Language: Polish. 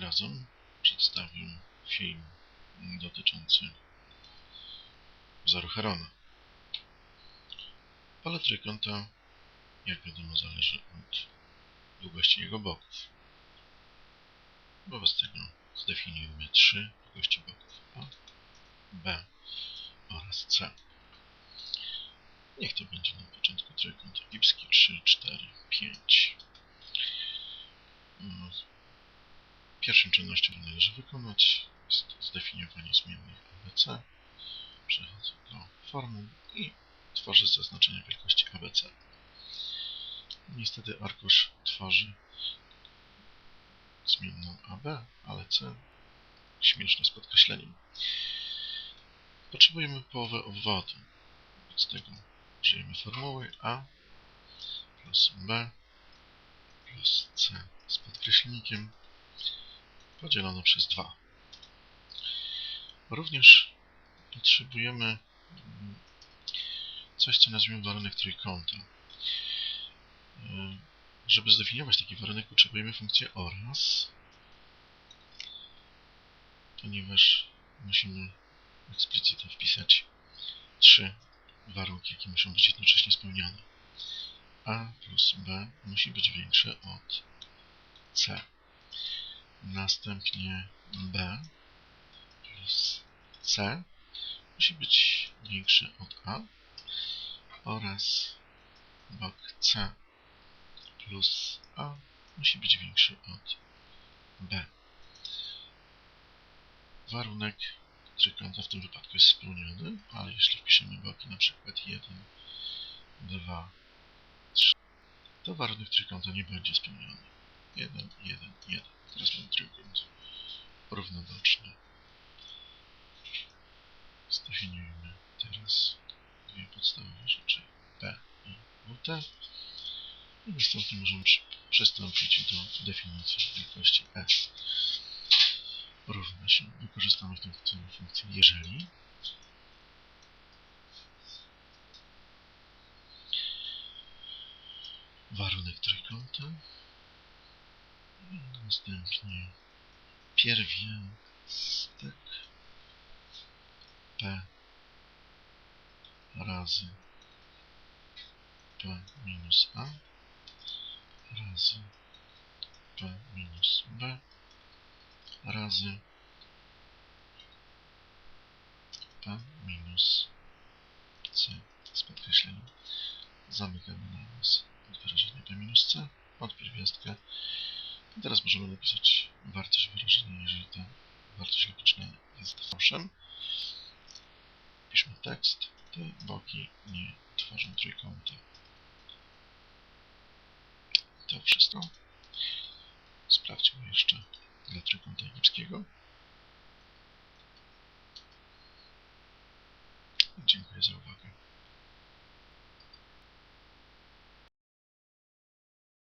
Razem przedstawię film dotyczący wzoru Herona. Pole trójkąta, jak wiadomo, zależy od długości jego boków. Wobec tego zdefiniujmy trzy długości boków A, B oraz C. Niech to będzie na początku trójkąt egipski 3, 4, 5. Pierwszą czynnością należy wykonać jest zdefiniowanie zmiennych ABC. Przechodzę do formuł i tworzę zaznaczenie wielkości ABC. Niestety arkusz tworzy zmienną AB, ale C śmiesznie z podkreśleniem. Potrzebujemy połowę obwodu. Wobec tego użyjemy formuły A plus B plus C z podkreślnikiem podzielone przez 2. Również potrzebujemy mm, coś, co nazwiemy warunek trójkąta. Żeby zdefiniować taki warunek, potrzebujemy funkcję oraz, ponieważ musimy eksplicitnie wpisać trzy warunki, jakie muszą być jednocześnie spełnione. A plus B musi być większe od C. Następnie B plus C musi być większy od A oraz bok C plus A musi być większy od B. Warunek trójkąta w tym wypadku jest spełniony, ale jeśli wpiszemy boki na przykład 1, 2, 3, to warunek trójkąta nie będzie spełniony. 1, 1, 1. Teraz mam trójkąt równoboczny. Zdefiniujmy teraz dwie podstawowe rzeczy P i WT. I następnie możemy przystąpić do definicji wielkości F. Równa się. Wykorzystamy w tym celu funkcję jeżeli warunek trójkąta następnie pierwiastek P. Razy P minus A. Razy P minus B. Razy P minus C. Z podkreśleniem. Zamykamy nawias od wyrażenia P minus C, od pierwiastka. I teraz możemy napisać wartość wyrażenia, jeżeli ta wartość logiczna jest fałszem. Piszmy tekst. Te boki nie tworzą trójkąta. To wszystko. Sprawdźmy jeszcze dla trójkąta egipskiego. Dziękuję za uwagę.